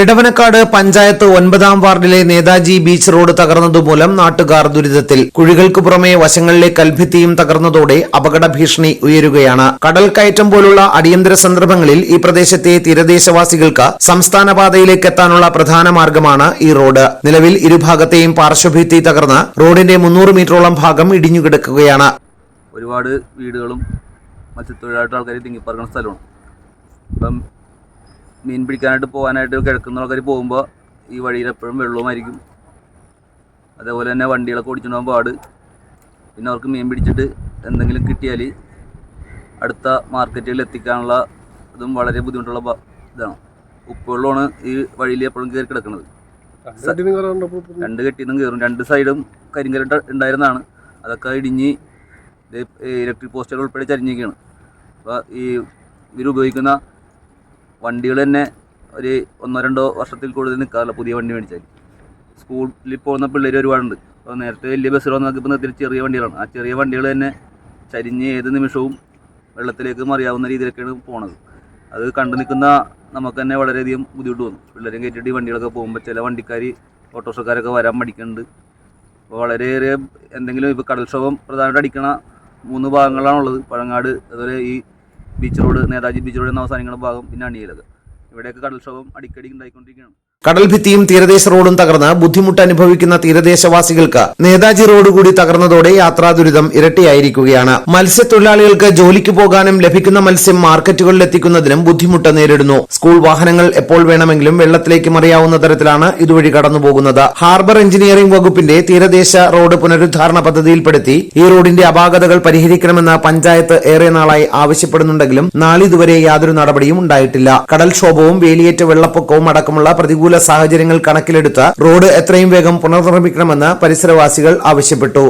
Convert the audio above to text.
ഇടവനക്കാട് പഞ്ചായത്ത് ഒൻപതാം വാർഡിലെ Netaji beach road തകർന്നതുമൂലം നാട്ടുകാർ ദുരിതത്തിൽ. കുഴികൾക്ക് പുറമെ വശങ്ങളിലെ കൽഭിത്തിയും തകർന്നതോടെ അപകട ഭീഷണി ഉയരുകയാണ്. കടൽ കയറ്റം പോലുള്ള അടിയന്തര സന്ദർഭങ്ങളിൽ ഈ പ്രദേശത്തെ തീരദേശവാസികൾക്ക് സംസ്ഥാന പാതയിലേക്ക് എത്താനുള്ള പ്രധാന മാർഗമാണ് ഈ റോഡ്. നിലവിൽ ഇരുഭാഗത്തെയും പാർശ്വഭിത്തി തകർന്ന് റോഡിന്റെ മുന്നൂറ് മീറ്ററോളം ഭാഗം ഇടിഞ്ഞുകിടക്കുകയാണ്. ഒരുപാട് വീടുകളും മത്സ്യത്തൊഴിലായിട്ട് ആൾക്കാർ തിങ്ങിപ്പറക്കുന്ന സ്ഥലമാണ്. മീൻ പിടിക്കാനായിട്ട് പോകാനായിട്ട് കിഴക്കുന്ന ആൾക്കാർ പോകുമ്പോൾ ഈ വഴിയിൽ എപ്പോഴും വെള്ളവുമായിരിക്കും. അതേപോലെ തന്നെ വണ്ടികളൊക്കെ ഓടിച്ചിട്ടുണ്ടാകും പാട്. പിന്നെ അവർക്ക് മീൻ പിടിച്ചിട്ട് എന്തെങ്കിലും കിട്ടിയാൽ അടുത്ത മാർക്കറ്റുകളിൽ എത്തിക്കാനുള്ള ഇതും വളരെ ബുദ്ധിമുട്ടുള്ള ഇതാണ്. ഉപ്പുവെള്ളമാണ് ഈ വഴിയിൽ എപ്പോഴും കയറി കിടക്കുന്നത്. രണ്ട് കെട്ടിൽ നിന്നും കയറും. രണ്ട് സൈഡും കരിങ്കല ഉണ്ടായിരുന്നതാണ്. അതൊക്കെ ഇടിഞ്ഞ് ഇലക്ട്രിക് പോസ്റ്റുകൾ ഉൾപ്പെടെ ചരിഞ്ഞിരിക്കുകയാണ്. അപ്പോൾ ഈ ഇവർ ഉപയോഗിക്കുന്ന വണ്ടികൾ തന്നെ ഒരു ഒന്നോ രണ്ടോ വർഷത്തിൽ കൂടുതൽ നിൽക്കാറില്ല പുതിയ വണ്ടി മേടിച്ചാൽ. സ്കൂളിൽ പോകുന്ന പിള്ളേർ ഒരുപാടുണ്ട്. അപ്പോൾ നേരത്തെ വലിയ ബസ്സുകൾ നോക്കിയപ്പോൾ നിർത്തി ചെറിയ വണ്ടികളാണ്. ആ ചെറിയ വണ്ടികൾ തന്നെ ചരിഞ്ഞ് ഏത് നിമിഷവും വെള്ളത്തിലേക്ക് മറിയാവുന്ന രീതിയിലൊക്കെയാണ് പോണത്. അത് കണ്ടു നിൽക്കുന്ന നമുക്ക് തന്നെ വളരെയധികം ബുദ്ധിമുട്ട് തോന്നും. പിള്ളേരെ കയറ്റിയിട്ട് വണ്ടികളൊക്കെ പോകുമ്പോൾ ചില വണ്ടിക്കാർ ഓട്ടോറിക്ഷക്കാരൊക്കെ വരാൻ മടിക്കുന്നുണ്ട്. അപ്പോൾ വളരെയേറെ എന്തെങ്കിലും ഇപ്പോൾ കടൽക്ഷോഭം പ്രധാനമായിട്ട് അടിക്കണ മൂന്ന് ഭാഗങ്ങളാണുള്ളത്. പഴങ്ങാട് അതുപോലെ ഈ beach road Netaji beach road എന്ന അവസാനിക്കുന്ന ഭാഗം പിന്നെ അണിയിലത്. ഇവിടെയൊക്കെ കടൽക്ഷോഭം അടിക്കടി ഉണ്ടായിക്കൊണ്ടിരിക്കുകയാണ്. കടൽഭിത്തിയും തീരദേശ റോഡും തകർന്ന് ബുദ്ധിമുട്ട് അനുഭവിക്കുന്ന തീരദേശവാസികൾക്ക് നേതാജി റോഡ് കൂടി തകർന്നതോടെ യാത്രാ ദുരിതം ഇരട്ടിയായിരിക്കുകയാണ്. മത്സ്യത്തൊഴിലാളികൾക്ക് ജോലിക്ക് പോകാനും ലഭിക്കുന്ന മത്സ്യം മാർക്കറ്റുകളിൽ എത്തിക്കുന്നതിനും ബുദ്ധിമുട്ട് നേരിടുന്നു. സ്കൂൾ വാഹനങ്ങൾ എപ്പോൾ വേണമെങ്കിലും വെള്ളത്തിലേക്ക് മറിയാവുന്ന തരത്തിലാണ് ഇതുവഴി കടന്നുപോകുന്നത്. ഹാർബർ എഞ്ചിനീയറിംഗ് വകുപ്പിന്റെ തീരദേശ റോഡ് പുനരുദ്ധാരണ പദ്ധതിയിൽപ്പെടുത്തി ഈ റോഡിന്റെ അപാകതകൾ പരിഹരിക്കണമെന്ന് പഞ്ചായത്ത് ഏറെ നാളായി ആവശ്യപ്പെടുന്നുണ്ടെങ്കിലും നാളിതുവരെ യാതൊരു നടപടിയും ഉണ്ടായിട്ടില്ല. കടൽക്ഷോഭവും വേലിയേറ്റ വെള്ളപ്പൊക്കവും അടക്കമുള്ള പ്രതികൂല സാഹചര്യങ്ങൾ കണക്കിലെടുത്ത് റോഡ് എത്രയും വേഗം പുനർനിർമ്മിക്കണമെന്ന് പരിസരവാസികൾ ആവശ്യപ്പെട്ടു